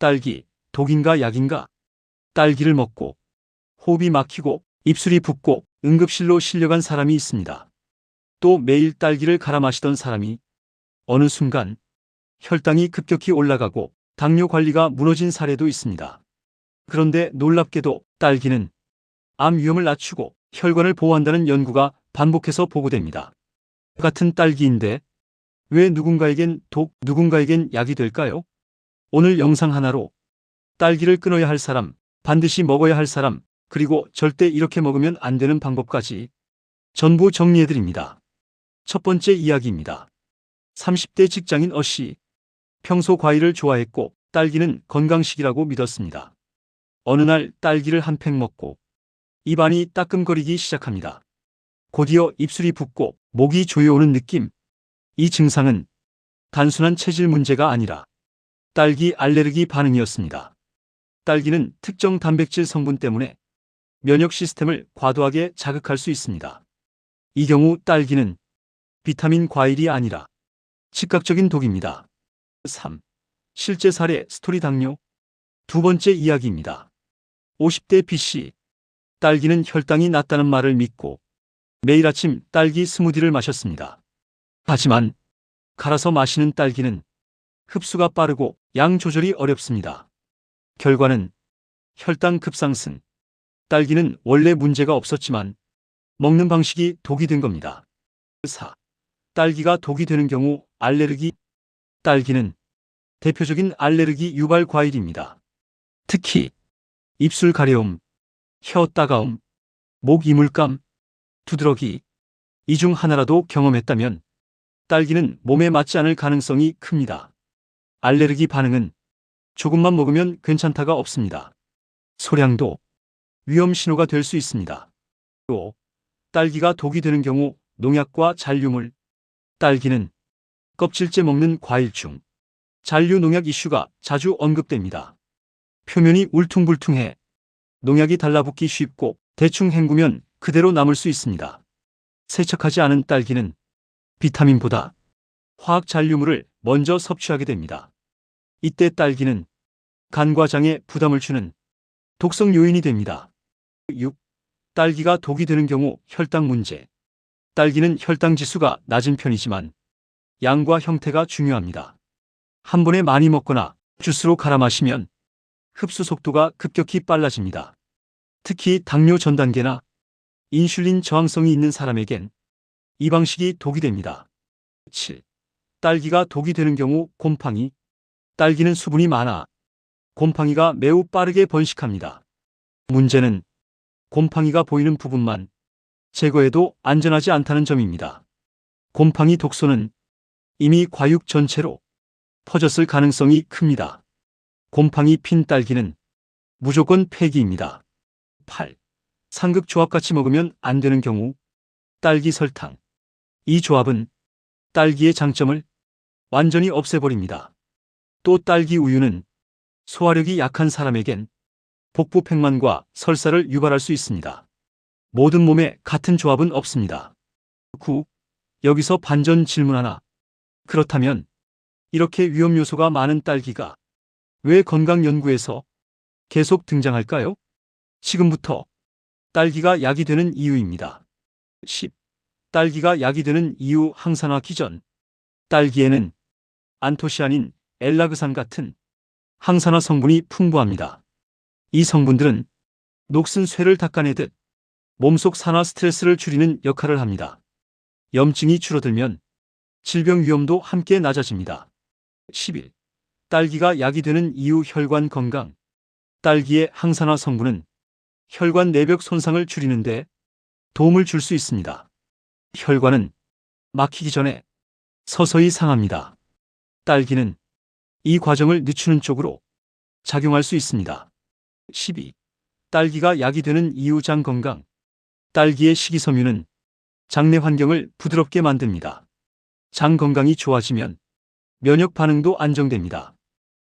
딸기, 독인가 약인가? 딸기를 먹고 호흡이 막히고 입술이 붓고 응급실로 실려간 사람이 있습니다. 또 매일 딸기를 갈아 마시던 사람이 어느 순간 혈당이 급격히 올라가고 당뇨 관리가 무너진 사례도 있습니다. 그런데 놀랍게도 딸기는 암 위험을 낮추고 혈관을 보호한다는 연구가 반복해서 보고됩니다. 같은 딸기인데 왜 누군가에겐 독, 누군가에겐 약이 될까요? 오늘 영상 하나로 딸기를 끊어야 할 사람, 반드시 먹어야 할 사람, 그리고 절대 이렇게 먹으면 안 되는 방법까지 전부 정리해드립니다. 첫 번째 이야기입니다. 30대 직장인 어씨. 평소 과일을 좋아했고 딸기는 건강식이라고 믿었습니다. 어느 날 딸기를 한 팩 먹고 입안이 따끔거리기 시작합니다. 곧이어 입술이 붓고 목이 조여오는 느낌. 이 증상은 단순한 체질 문제가 아니라 딸기 알레르기 반응이었습니다. 딸기는 특정 단백질 성분 때문에 면역 시스템을 과도하게 자극할 수 있습니다. 이 경우 딸기는 비타민 과일이 아니라 즉각적인 독입니다. 3. 실제 사례 스토리 당뇨 두 번째 이야기입니다. 50대 B씨 딸기는 혈당이 낮다는 말을 믿고 매일 아침 딸기 스무디를 마셨습니다. 하지만 갈아서 마시는 딸기는 흡수가 빠르고 양 조절이 어렵습니다. 결과는 혈당 급상승. 딸기는 원래 문제가 없었지만 먹는 방식이 독이 된 겁니다. 4. 딸기가 독이 되는 경우 알레르기 딸기는 대표적인 알레르기 유발 과일입니다. 특히 입술 가려움, 혀 따가움, 목 이물감, 두드러기 이 중 하나라도 경험했다면 딸기는 몸에 맞지 않을 가능성이 큽니다. 알레르기 반응은 조금만 먹으면 괜찮다가 없습니다. 소량도 위험 신호가 될 수 있습니다. 또 딸기가 독이 되는 경우 농약과 잔류물 딸기는 껍질째 먹는 과일 중 잔류 농약 이슈가 자주 언급됩니다. 표면이 울퉁불퉁해 농약이 달라붙기 쉽고 대충 헹구면 그대로 남을 수 있습니다. 세척하지 않은 딸기는 비타민보다 화학 잔류물을 먼저 섭취하게 됩니다. 이때 딸기는 간과 장에 부담을 주는 독성 요인이 됩니다. 6. 딸기가 독이 되는 경우 혈당 문제. 딸기는 혈당 지수가 낮은 편이지만 양과 형태가 중요합니다. 한 번에 많이 먹거나 주스로 갈아 마시면 흡수 속도가 급격히 빨라집니다. 특히 당뇨 전 단계나 인슐린 저항성이 있는 사람에겐 이 방식이 독이 됩니다. 7. 딸기가 독이 되는 경우 곰팡이. 딸기는 수분이 많아 곰팡이가 매우 빠르게 번식합니다. 문제는 곰팡이가 보이는 부분만 제거해도 안전하지 않다는 점입니다. 곰팡이 독소는 이미 과육 전체로 퍼졌을 가능성이 큽니다. 곰팡이 핀 딸기는 무조건 폐기입니다. 8. 상극 조합같이 먹으면 안 되는 경우 딸기 설탕. 이 조합은 딸기의 장점을 완전히 없애버립니다. 또 딸기 우유는 소화력이 약한 사람에겐 복부 팽만과 설사를 유발할 수 있습니다. 모든 몸에 같은 조합은 없습니다. 9. 여기서 반전 질문 하나. 그렇다면 이렇게 위험 요소가 많은 딸기가 왜 건강 연구에서 계속 등장할까요? 지금부터 딸기가 약이 되는 이유입니다. 10. 딸기가 약이 되는 이유 항산화 기전. 딸기에는 안토시아닌, 엘라그산 같은 항산화 성분이 풍부합니다. 이 성분들은 녹슨 쇠를 닦아내듯 몸속 산화 스트레스를 줄이는 역할을 합니다. 염증이 줄어들면 질병 위험도 함께 낮아집니다. 11. 딸기가 약이 되는 이유 혈관 건강. 딸기의 항산화 성분은 혈관 내벽 손상을 줄이는데 도움을 줄 수 있습니다. 혈관은 막히기 전에 서서히 상합니다. 딸기는 이 과정을 늦추는 쪽으로 작용할 수 있습니다. 12. 딸기가 약이 되는 이유 장 건강. 딸기의 식이섬유는 장내 환경을 부드럽게 만듭니다. 장 건강이 좋아지면 면역 반응도 안정됩니다.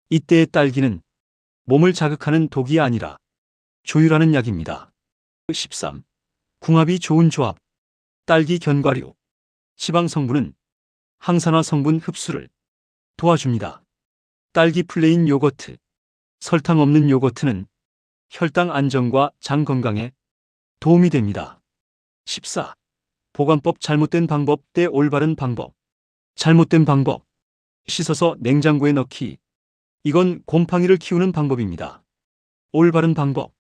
이때의 딸기는 몸을 자극하는 독이 아니라 조율하는 약입니다. 13. 궁합이 좋은 조합. 딸기 견과류. 지방 성분은 항산화 성분 흡수를 도와줍니다. 딸기 플레인 요거트, 설탕 없는 요거트는 혈당 안정과 장 건강에 도움이 됩니다. 14. 보관법 잘못된 방법 때 올바른 방법. 잘못된 방법. 씻어서 냉장고에 넣기. 이건 곰팡이를 키우는 방법입니다. 올바른 방법.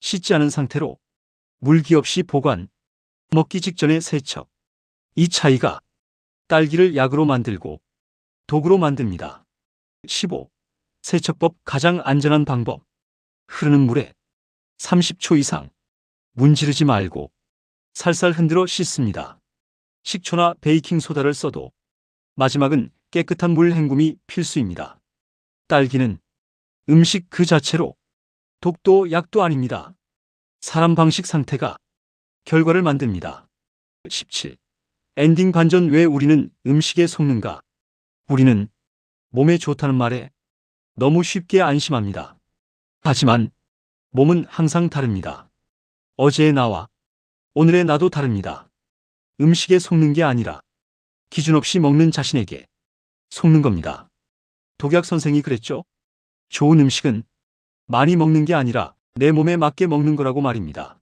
씻지 않은 상태로 물기 없이 보관. 먹기 직전에 세척. 이 차이가 딸기를 약으로 만들고 독으로 만듭니다. 15. 세척법 가장 안전한 방법. 흐르는 물에 30초 이상 문지르지 말고 살살 흔들어 씻습니다. 식초나 베이킹소다를 써도 마지막은 깨끗한 물 헹굼이 필수입니다. 딸기는 음식 그 자체로 독도 약도 아닙니다. 사람 방식 상태가 결과를 만듭니다. 17. 엔딩 반전 왜 우리는 음식에 속는가? 우리는 몸에 좋다는 말에 너무 쉽게 안심합니다. 하지만 몸은 항상 다릅니다. 어제의 나와 오늘의 나도 다릅니다. 음식에 속는 게 아니라 기준 없이 먹는 자신에게 속는 겁니다. 독약 선생이 그랬죠? 좋은 음식은 많이 먹는 게 아니라 내 몸에 맞게 먹는 거라고 말입니다.